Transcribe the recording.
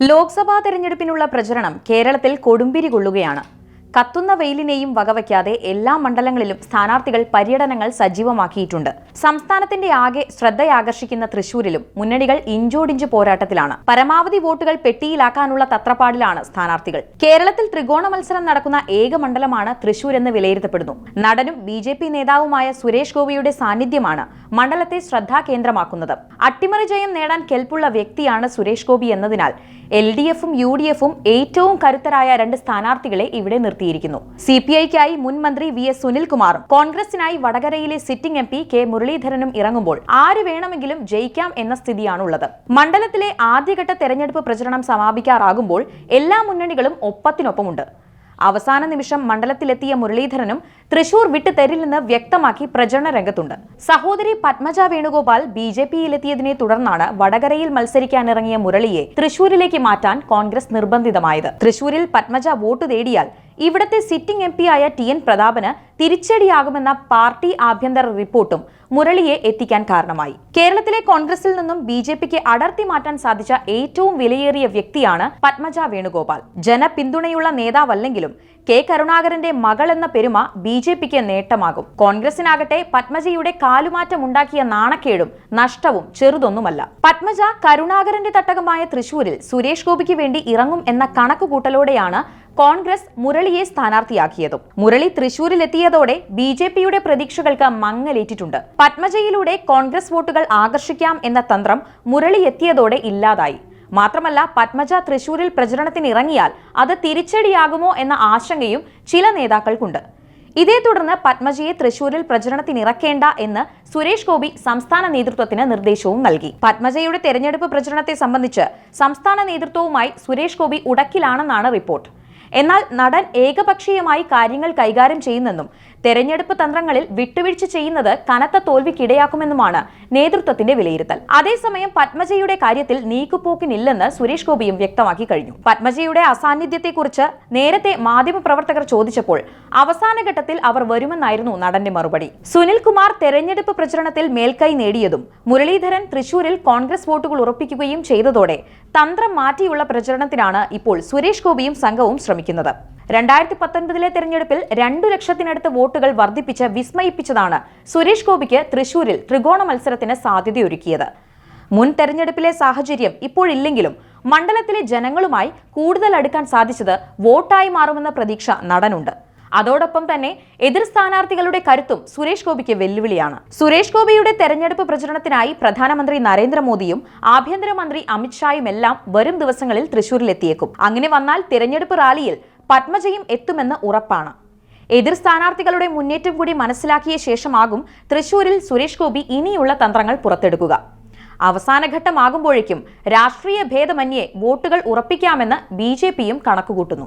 ലോക്സഭാ തെരഞ്ഞെടുപ്പിനുള്ള പ്രചരണം കേരളത്തിൽ കൊടുമ്പിരി കൊള്ളുകയാണ്. കത്തുന്ന വെയിലിനെയും വകവയ്ക്കാതെ എല്ലാ മണ്ഡലങ്ങളിലും സ്ഥാനാർത്ഥികൾ പര്യടനങ്ങൾ സജീവമാക്കിയിട്ടുണ്ട്. സംസ്ഥാനത്തിന്റെ ആകെ ശ്രദ്ധയാകർഷിക്കുന്ന തൃശൂരിലും മുന്നണികൾ ഇഞ്ചോടിഞ്ച് പോരാട്ടത്തിലാണ്. പരമാവധി വോട്ടുകൾ പെട്ടിയിലാക്കാനുള്ള തത്രപ്പാടിലാണ് സ്ഥാനാർത്ഥികൾ. കേരളത്തിൽ ത്രികോണ മത്സരം നടക്കുന്ന ഏക മണ്ഡലമാണ് തൃശൂർ എന്ന് വിലയിരുത്തപ്പെടുന്നു. നടനും ബി ജെ പി നേതാവുമായ സുരേഷ് ഗോപിയുടെ സാന്നിധ്യമാണ് മണ്ഡലത്തെ ശ്രദ്ധാകേന്ദ്രമാക്കുന്നത്. അട്ടിമറി ജയം നേടാൻ കെൽപ്പുള്ള വ്യക്തിയാണ് സുരേഷ് ഗോപി എന്നതിനാൽ എൽ ഡി എഫും യു ഡി എഫും ഏറ്റവും കരുത്തരായ രണ്ട് സ്ഥാനാർത്ഥികളെ ഇവിടെ നിർത്തിയിരിക്കുന്നു സി പി ഐക്കായി മുൻ മന്ത്രി വി എസ് സുനിൽകുമാറും കോൺഗ്രസിനായി വടകരയിലെ സിറ്റിംഗ് എം പി കെ മുരളീധരനും ഇറങ്ങുമ്പോൾ ആര് വേണമെങ്കിലും ജയിക്കാം എന്ന സ്ഥിതിയാണുള്ളത്. മണ്ഡലത്തിലെ ആദ്യഘട്ട തെരഞ്ഞെടുപ്പ് പ്രചരണം സമാപിക്കാറാകുമ്പോൾ എല്ലാ മുന്നണികളും ഒപ്പത്തിനൊപ്പമുണ്ട്. അവസാന നിമിഷം മണ്ഡലത്തിലെത്തിയ മുരളീധരനും തൃശൂർ വിട്ടു തരില്ലെന്ന് വ്യക്തമാക്കി പ്രചരണ രംഗത്തുണ്ട്. സഹോദരി പത്മജ വേണുഗോപാൽ ബി ജെ പിയിലെത്തിയതിനെ തുടർന്നാണ് വടകരയിൽ മത്സരിക്കാനിറങ്ങിയ മുരളിയെ തൃശൂരിലേക്ക് മാറ്റാൻ കോൺഗ്രസ് നിർബന്ധിതമായത്. തൃശൂരിൽ പത്മജ വോട്ട് തേടിയാൽ ഇവിടത്തെ സിറ്റിംഗ് എം ആയ ടി എൻ പ്രതാപന് തിരിച്ചടിയാകുമെന്ന പാർട്ടി ആഭ്യന്തര റിപ്പോർട്ടും മുരളിയെ എത്തിക്കാൻ കാരണമായി. കേരളത്തിലെ കോൺഗ്രസിൽ നിന്നും ബി ജെ പിക്ക് അടർത്തി മാറ്റാൻ സാധിച്ച ഏറ്റവും വിലയേറിയ വ്യക്തിയാണ് പത്മജ വേണുഗോപാൽ. ജനപിന്തുണയുള്ള നേതാവല്ലെങ്കിലും കെ കരുണാകരന്റെ മകൾ എന്ന പെരുമ ബി ജെ പിക്ക് നേട്ടമാകും. കോൺഗ്രസിനാകട്ടെ പത്മജയുടെ കാലുമാറ്റം ഉണ്ടാക്കിയ നാണക്കേടും നഷ്ടവും ചെറുതൊന്നുമല്ല. പത്മജ കരുണാകരന്റെ തട്ടകമായ തൃശൂരിൽ സുരേഷ് ഗോപിക്ക് വേണ്ടി ഇറങ്ങും എന്ന കണക്കുകൂട്ടലോടെയാണ് കോൺഗ്രസ് മുരളിയെ സ്ഥാനാർത്ഥിയാക്കിയതും. മുരളി തൃശൂരിലെത്തിയതോടെ ബി ജെ പിയുടെ പ്രതീക്ഷകൾക്ക് മങ്ങലേറ്റിട്ടുണ്ട്. പത്മജയിലൂടെ കോൺഗ്രസ് വോട്ടുകൾ ആകർഷിക്കാം എന്ന തന്ത്രം മുരളി എത്തിയതോടെ ഇല്ലാതായി. മാത്രമല്ല പത്മജ തൃശൂരിൽ പ്രചരണത്തിനിറങ്ങിയാൽ അത് തിരിച്ചടിയാകുമോ എന്ന ആശങ്കയും ചില നേതാക്കൾക്കുണ്ട്. ഇതേ തുടർന്ന് പത്മജിയെ തൃശൂരിൽ പ്രചരണത്തിനിറക്കേണ്ട എന്ന് സുരേഷ് ഗോപി സംസ്ഥാന നേതൃത്വത്തിന് നിർദ്ദേശവും നൽകി. പത്മജയുടെ തെരഞ്ഞെടുപ്പ് പ്രചരണത്തെ സംബന്ധിച്ച് സംസ്ഥാന നേതൃത്വവുമായി സുരേഷ് ഗോപി ഉടക്കിലാണെന്നാണ് റിപ്പോർട്ട്. എന്നാൽ നടൻ ഏകപക്ഷീയമായി കാര്യങ്ങൾ കൈകാര്യം ചെയ്യുന്നെന്നും തെരഞ്ഞെടുപ്പ് തന്ത്രങ്ങളിൽ വിട്ടുവീഴ്ച ചെയ്യുന്നത് കനത്ത തോൽവിക്കിടയാക്കുമെന്നുമാണ് നേതൃത്വത്തിന്റെ വിലയിരുത്തൽ. അതേസമയം പത്മജയുടെ കാര്യത്തിൽ നീക്കുപോക്കിനില്ലെന്ന് സുരേഷ് ഗോപിയും വ്യക്തമാക്കി കഴിഞ്ഞു. പത്മജയുടെ അസാന്നിധ്യത്തെക്കുറിച്ച് നേരത്തെ മാധ്യമപ്രവർത്തകർ ചോദിച്ചപ്പോൾ അവസാനഘട്ടത്തിൽ അവർ വരുമെന്നായിരുന്നു നടന്റെ മറുപടി. സുനിൽകുമാർ തെരഞ്ഞെടുപ്പ് പ്രചരണത്തിൽ മേൽക്കൈ നേടിയതും മുരളീധരൻ തൃശൂരിൽ കോൺഗ്രസ് വോട്ടുകൾ ഉറപ്പിക്കുകയും ചെയ്തതോടെ തന്ത്രം മാറ്റിയുള്ള പ്രചരണത്തിനാണ് ഇപ്പോൾ സുരേഷ് ഗോപിയും സംഘവും ശ്രമിക്കുന്നത്. രണ്ടായിരത്തി പത്തൊൻപതിലെ തെരഞ്ഞെടുപ്പിൽ രണ്ടു ലക്ഷത്തിനടുത്ത് വോട്ടുകൾ വർദ്ധിപ്പിച്ച് വിസ്മയിപ്പിച്ചതാണ് സുരേഷ് ഗോപിക്ക് തൃശൂരിൽ ത്രികോണ മത്സരത്തിന് സാധ്യതയൊരുക്കിയത്. മുൻ തെരഞ്ഞെടുപ്പിലെ സാഹചര്യം ഇപ്പോഴില്ലെങ്കിലും മണ്ഡലത്തിലെ ജനങ്ങളുമായി കൂടുതൽ അടുക്കാൻ സാധിച്ചത് വോട്ടായി മാറുമെന്ന പ്രതീക്ഷ നടനുണ്ട്. അതോടൊപ്പം തന്നെ എതിർ സ്ഥാനാർത്ഥികളുടെ കരുത്തും സുരേഷ് ഗോപിക്ക് വെല്ലുവിളിയാണ്. സുരേഷ് ഗോപിയുടെ തെരഞ്ഞെടുപ്പ് പ്രചരണത്തിനായി പ്രധാനമന്ത്രി നരേന്ദ്രമോദിയും ആഭ്യന്തരമന്ത്രി അമിത്ഷായും എല്ലാം വരും ദിവസങ്ങളിൽ തൃശൂരിലെത്തിയേക്കും. അങ്ങനെ വന്നാൽ തിരഞ്ഞെടുപ്പ് റാലിയിൽ പത്മജയും എത്തുമെന്ന് ഉറപ്പാണ്. എതിർ സ്ഥാനാർത്ഥികളുടെ മുന്നേറ്റം കൂടി മനസ്സിലാക്കിയ ശേഷമാകും തൃശൂരിൽ സുരേഷ് ഗോപി ഇനിയുള്ള തന്ത്രങ്ങൾ പുറത്തെടുക്കുക. അവസാനഘട്ടമാകുമ്പോഴേക്കും രാഷ്ട്രീയ ഭേദമന്യേ വോട്ടുകൾ ഉറപ്പിക്കാമെന്ന് ബി ജെ പിയും കണക്കുകൂട്ടുന്നു.